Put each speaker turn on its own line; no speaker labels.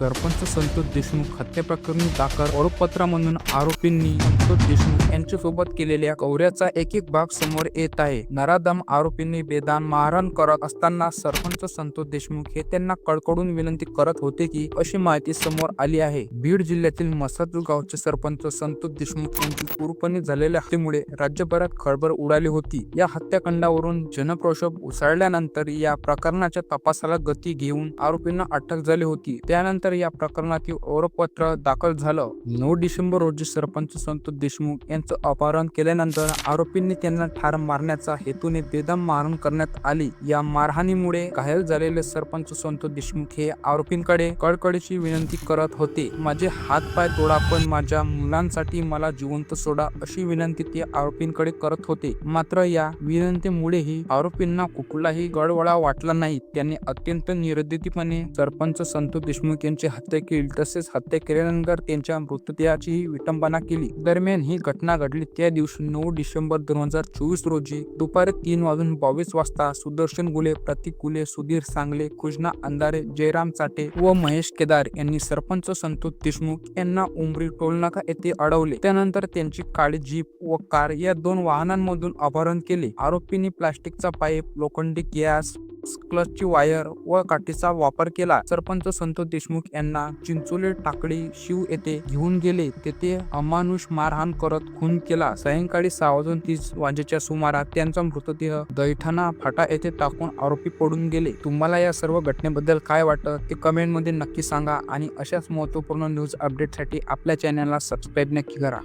सरपंच संतोष देशमुख हत्येप्रकरणी दाखल ओळखपत्रामधून आरोपींनी संतोष देशमुख यांच्यासोबत केलेल्या कौऱ्याचा एक एक भाग समोर येत आहे. नराधम आरोपींनी बेदान मारहाण करत असताना सरपंच संतोष देशमुख हे त्यांना कडकडून विनंती करत होते की अशी माहिती समोर आली आहे. बीड जिल्ह्यातील मसाजू गावचे सरपंच संतोष देशमुख यांची पूर्वपणे झालेल्या हत्येमुळे राज्यभरात खळबळ उडाली होती. या हत्याकांडावरून जनप्रोषभ उसळल्यानंतर या प्रकरणाच्या तपासाला गती घेऊन आरोपींना अटक झाली होती. त्यानंतर या प्रकरणातील ओळखपत्र दाखल झालं. नऊ डिसेंबर रोजी सरपंच संतोष देशमुख यांचं अपहरण केल्यानंतर आरोपींनी त्यांना ठार मारण्याचा हेतूने बेदम मारहाण करण्यात आली. या मारहाणीमुळे घायल झालेले सरपंच संतोष देशमुख हे आरोपींकडे कळकळीची विनंती करत होते. माझे हात पाय तोडा पण माझ्या मुलांसाठी मला जिवंत सोडा अशी विनंती ते आरोपींकडे करत होते. मात्र या विनंतीमुळेही आरोपींना कुठलाही गडवळा वाटला नाही. त्यांनी अत्यंत निर्दयीपणे सरपंच संतोष देशमुख त्यांची हत्या केली. तसेच हत्या केल्यानंतर त्यांच्या मृतदेहाचीही विटंबना केली. दरम्यान ही घटना घडली. त्या दिवशी नऊ डिसेंबर दोन हजार चोवीस रोजी दुपारी तीन वाजून बावीस वाजता सुदर्शन गुले प्रतीक गुले सुधीर सांगले कृष्णा अंधारे जयराम चाटे व महेश केदार यांनी सरपंच संतोष देशमुख यांना उमरी टोलनाका येथे अडवले. त्यानंतर त्यांची काळी जीप व कार या दोन वाहनांमधून अपहरण केले. आरोपींनी प्लास्टिकचा पाईप लोखंडी गॅस क्लचची वायर व काठीचा वापर केला. सरपंच संतोष देशमुख यांना चिंचोली टाकळी शिव येथे घेऊन गेले. तेथे अमानुष मारहाण करत खून केला. सायंकाळी सहा वाजून तीस वाजेच्या सुमारास त्यांचा मृतदेह दैठाणा फाटा येथे टाकून आरोपी पडून गेले. तुम्हाला या सर्व घटनेबद्दल काय वाटतं? ते कमेंटमध्ये नक्की सांगा आणि अशाच महत्त्वपूर्ण न्यूज अपडेटसाठी आपल्या चॅनलला सबस्क्राईब नक्की करा.